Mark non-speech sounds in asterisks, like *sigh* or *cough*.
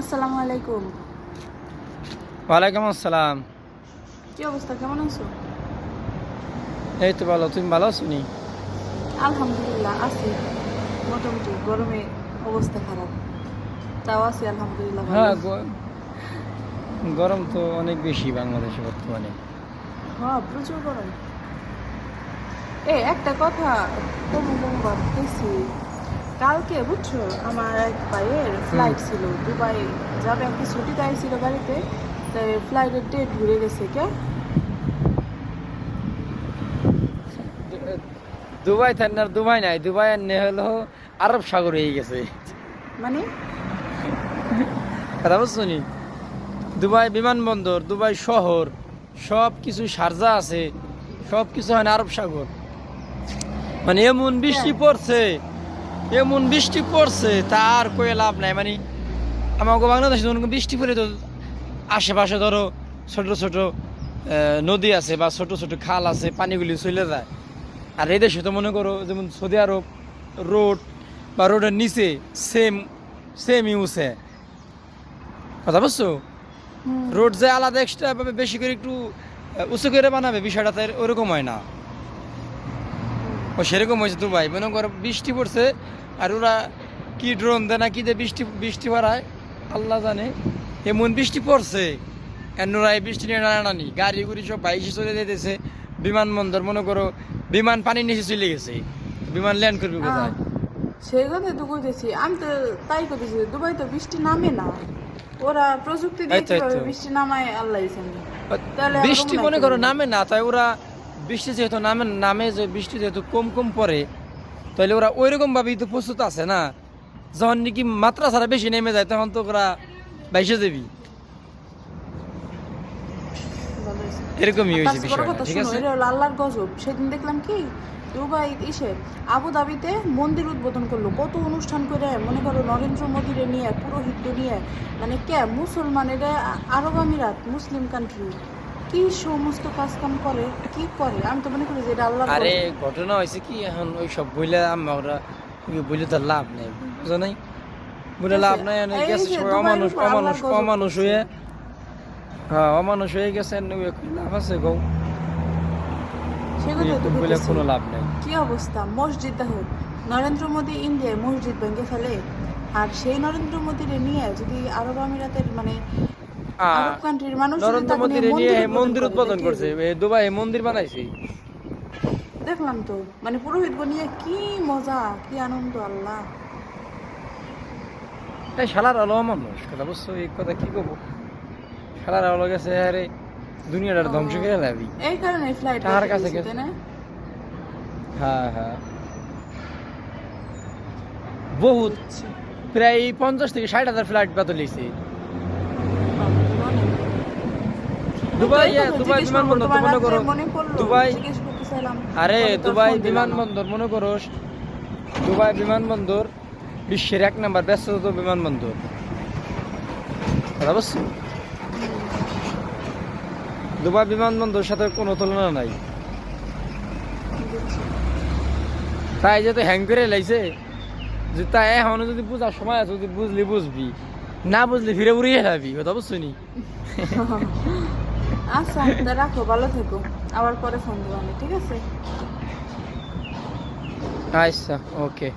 আসসালামু আলাইকুম। ওয়ালাইকুম আসসালাম। কি অবস্থা? কেমন আছো? এই তো ভালো। তুমি ভালো আছো নি? আলহামদুলিল্লাহ আছি। মোটামুটি গরমে অবস্থা খারাপ। তাও আছি আলহামদুলিল্লাহ। হ্যাঁ গরম তো অনেক বেশি বাংলাদেশে বর্তমানে। হ্যাঁ প্রচুর গরম। এ একটা কথা কমু কমু ভাবতেছি। কালকে বুঝছ আমার এক ভাইয়ের ফ্লাইট ছিল দুবাই যাবে একটা ছুটিতে আইছিল বাড়িতে তাই ফ্লাইটের ডেট ঘুরে গেছে কে? দুবাই থান আর দুবাই নাই দুবাই নে হলো আরব সাগর হয়ে গেছে। মানে? কথা বুঝছ দুবাই বিমানবন্দর দুবাই শহর সব কিছু সারজা আছে সব কিছু হয় না আরব সাগর। মানে এমন বৃষ্টি পড়ছে এমন বৃষ্টি পড়ছে তার কয়ে লাভ নাই। মানে আমাকে বাংলাদেশে যখন বৃষ্টি পড়ে তো আশেপাশে ধরো ছোট ছোট নদী আছে বা ছোট ছোট খাল আছে পানিগুলি চলে যায়। আর এই দেশে তো মনে করো যেমন সৌদি আরব রোড বা রোডের নিচে সেম সেম ইউসে। কথা বুঝছ? রোড যে আলাদা এক্সট্রা ভাবে বেশি করে একটু উঁচু করে বানাবে বিষয়টা তো এর- ওরকম হয় না। ও সেরকম হয়েছে দুবাই মনে করো বৃষ্টি পড়ছে আর ওরা কি ড্রোন দেয় না কি দিয়ে বৃষ্টি বৃষ্টি বাড়ায় আল্লাহ জানে। এমন বৃষ্টি পড়ছে আর এই বৃষ্টি নিয়ে নানানি গাড়ি গুড়ি সব বাইশে চলে যেতেছে বিমানবন্দর মনে করো বিমান পানির নিচে চলে গেছে। বিমান ল্যান্ড করবে কোথায়? সেই কথাই তো কইতেছি। আমি তো তাই কইতেছি দুবাই তো বৃষ্টি নামে না। ওরা প্রযুক্তি দিয়ে কীভাবে তো। বৃষ্টি নামায় আল্লাহ তাহলে বৃষ্টি মনে করো নামে না তাই ওরা বৃষ্টি যেহেতু নামে নামে যে বৃষ্টি যেহেতু কম কম পড়ে তাহলে ওরা ওই রকম ভাবেই তো প্রস্তুত আছে না? যখন নাকি মাত্রা ছাড়া বেশি নেমে যায় তখন তো ওরা বাইশে দেবি এরকমই হয়েছে বিষয়টা ঠিক আছে? আল্লাহর গজব সেদিন দেখলাম কি দুবাই ইসে আবু ধাবিতে মন্দির উদ্বোধন করল কত অনুষ্ঠান করে মনে করো নরেন্দ্র মোদীরে নিয়ে পুরোহিতকে নিয়ে মানে কে মুসলমান এটা আরব আমিরাত মুসলিম কান্ট্রি কি সমস্ত কাজ কাম করে কি করে? আমি তো মনে করি যে এটা আল্লাহর আরে ঘটনা হয়েছে কি এখন ওই সব বইলে আমরা বইলে তো লাভ নেই বুঝো নাই? বলে লাভ নাই গেছে অমানুষ অমানুষ অমানুষ হয়ে হ্যাঁ অমানুষ হয়ে গেছে লাভ আছে গো। বলে কোনো লাভ নেই। কি অবস্থা? মসজিদ দেখো নরেন্দ্র মোদী ইন্ডিয়ায় মসজিদ ভেঙে ফেলে আর সেই নরেন্দ্র মোদীরে নিয়ে যদি আরব আমিরাতের মানে আরব কান্ট্রির মানুষ নরেন্দ্র মোদী নিয়ে মন্দির উদ্বোধন করছে দুবাই মন্দির বানাইছে। দেখলাম তো মানে পুরোহিত নিয়ে কি মজা কি আনন্দ আল্লাহ। তাই শালার আলো মানুষ কথা বুঝছ? এই কথা কি করব শালার আলো গেছে আরে দুনিয়াটার ধ্বংস করে লাবি। এই কারণে ফ্লাইট কার কাছে গেছে? হ্যাঁ হ্যাঁ। বহুত প্রায় পঞ্চাশ থেকে ষাট হাজার ফ্লাইট বাতিল বাবা, তো অনেক। দুবাই দুবাই জিজ্ঞেস বিমানবন্দর মনে করো। দুবাই আরে দুবাই। বিমানবন্দর মনে করো দুবাই বিমানবন্দর বিশ্বের এক নাম্বার ব্যস্ততম বিমানবন্দর। বুঝছ দুবাই বিমানবন্দর সাথে কোনো তুলনা নাই। তাই যে তো হ্যাং করে লাইছে। যে তাই এখনও যদি বুঝার সময় আছে যদি বুঝলি বুঝবি। না বুঝলি ফিরে উড়িয়ে যাবি কথা বুঝছ নি? *laughs* আচ্ছা রাখো ভালো থেকো। আবার পরে ফোন দেবো আমি ঠিক আছে? আচ্ছা ওকে